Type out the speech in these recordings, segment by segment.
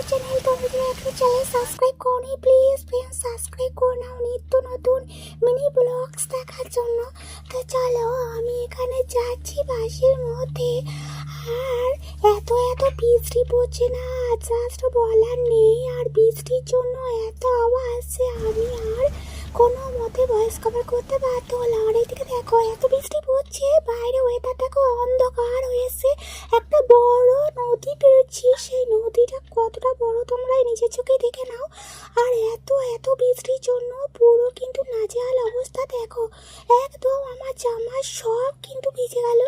আমার চ্যানেল তোমরা যদি এখনও চ্যানেল সাবস্ক্রাইব করনি প্লিজ প্লিজ সাবস্ক্রাইব করে নাও। নিত্য নতুন মিনি ব্লগস দেখার জন্য। তো চলো, আমি এখানে যাচ্ছি বাসের মধ্যে। আর এত এত বৃষ্টি পড়ছে না জাস্ট বলার নেই। আর বৃষ্টির জন্য এত আওয়াজ আমি আর কোনো মতে ভয়েস কভার করতে বাধ্য হলাম। আর এইদিকে দেখো, এত বৃষ্টি পড়ছে, বাইরে ওয়েদার দেখো অন্ধকার হয়েছে। একটা বড় নদী পেয়েছি সেই নদীটা কতটা বড় তোমরা নিজের চোখে দেখে নাও। আর এত এত বৃষ্টির জন্য পুরো কিন্তু নাজেহাল অবস্থা দেখো। একদম আমার জামা সব কিন্তু ভিজে গেল।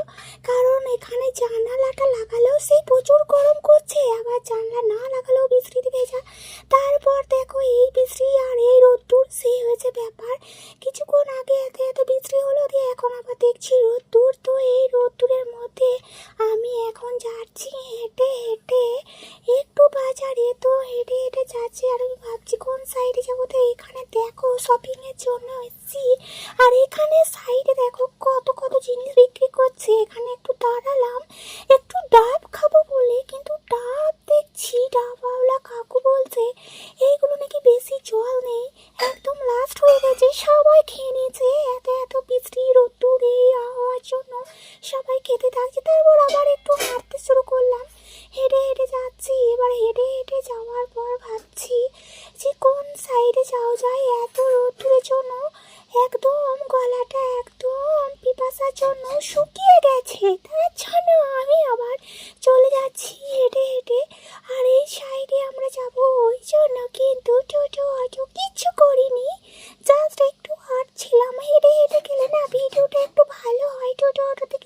কারণ এখানে জানালাটা লাগালেও সেই প্রচুর গরম করছে আবার জানলা না লাগালেও বৃষ্টিতে ভেজা তারপর দেখো এই বৃষ্টি আর এই রোদ্দুর সে হয়েছে ব্যাপার কিছুক্ষণ আগে এত এত বৃষ্টি হলো দিয়ে এখন আবার দেখছি রোদ্দুর তো এই রোদ্দুরের মধ্যে আমি এখন যাচ্ছি হেঁটে হেঁটে একটু বাজারে। তো হেঁটে হেঁটে যাচ্ছি আর আমি ভাবছি, কোন সাইডে যাব? তো এখানে দেখো শপিংয়ের জন্য এসেছি। আর এখানে সাইডে দেখো কত কত জিনিস বিক্রি করছে। এখানে একটু দাঁড়ালাম, একটু ডাব হেঁটে হেঁটে যাওয়ার পর ভাবছি যে কোন সাইডে যাওয়া যায় এত রোদ্দুরের জন্য? একদম গলাটা একদম পিপাসার জন্য শুকিয়ে গেছে। জন্য আমি আবার চলে যাচ্ছি হেঁটে হেঁটে। আর এই সাইডে আমরা যাব, ওই জন্য কিন্তু টোটো অটো কিচ্ছু করিনি। জাস্ট একটু হাঁটছিলাম। হেঁটে হেঁটে গেলে না ভিডিওটা একটু ভালো হয়। টোটো অটোতে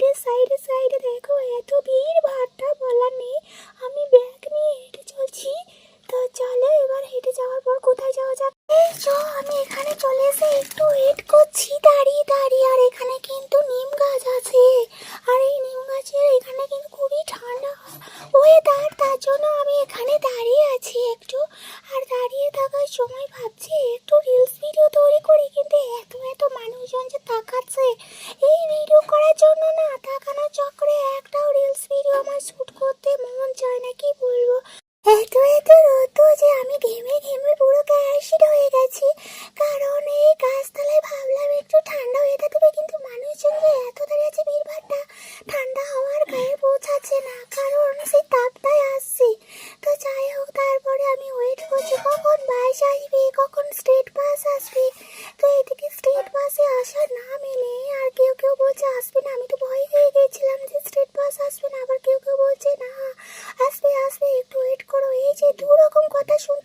রোডের সাইডে সাইডে দেখো, এত ভিড়, ভাড়টা বলার নেই। আমি ব্যাগ নিয়ে হেঁটে চলছি। তো চলো এবার হেঁটে যাওয়ার পর কোথায় যাওয়া যাক? এই চো, আমি এখানে চলে এসে একটু ওয়েট করছি। দাঁড়িয়ে দাঁড়িয়ে, আর এখানে কিন্তু নিম গাছ আছে। আর এই নিম গাছের এখানে কিন্তু খুবই ঠান্ডা ওয়েদার তার জন্য আমি এখানে দাঁড়িয়ে আছি একটু। আর দাঁড়িয়ে থাকার সময় ভাবছি, একটু রিলস ভিডিও তৈরি শ্যুট করতে মন চায় না, কি বলব? এত এত রোদ যে আমি ঘেমে ঘেমে পুরো ক্যাশিড হয়ে গেছি। কারণ এই গাছতলায় ভাবলাম, একটু ঠান্ডা হয়ে থাকবে কিন্তু মানুষজন যে এত দাঁড়িয়ে আছে ভিড়ভাড়টা, ঠান্ডা হওয়ার গায়ে পৌঁছাচ্ছে না। কারণ সেই তাপটাই আসছে। তো যাই হোক, তারপরে আমি ওয়েট করছি, কখন বাস আসবে? কখন কেউ কেউ বলছে, আসবে না। আমি তো ভয় হয়ে গেছিলাম যে স্টেট বাস আসবে না, আবার কেউ কেউ বলছে, না, আসবে আসবে, একটু ওয়েট করো। এই যে দু রকম কথা শুনতে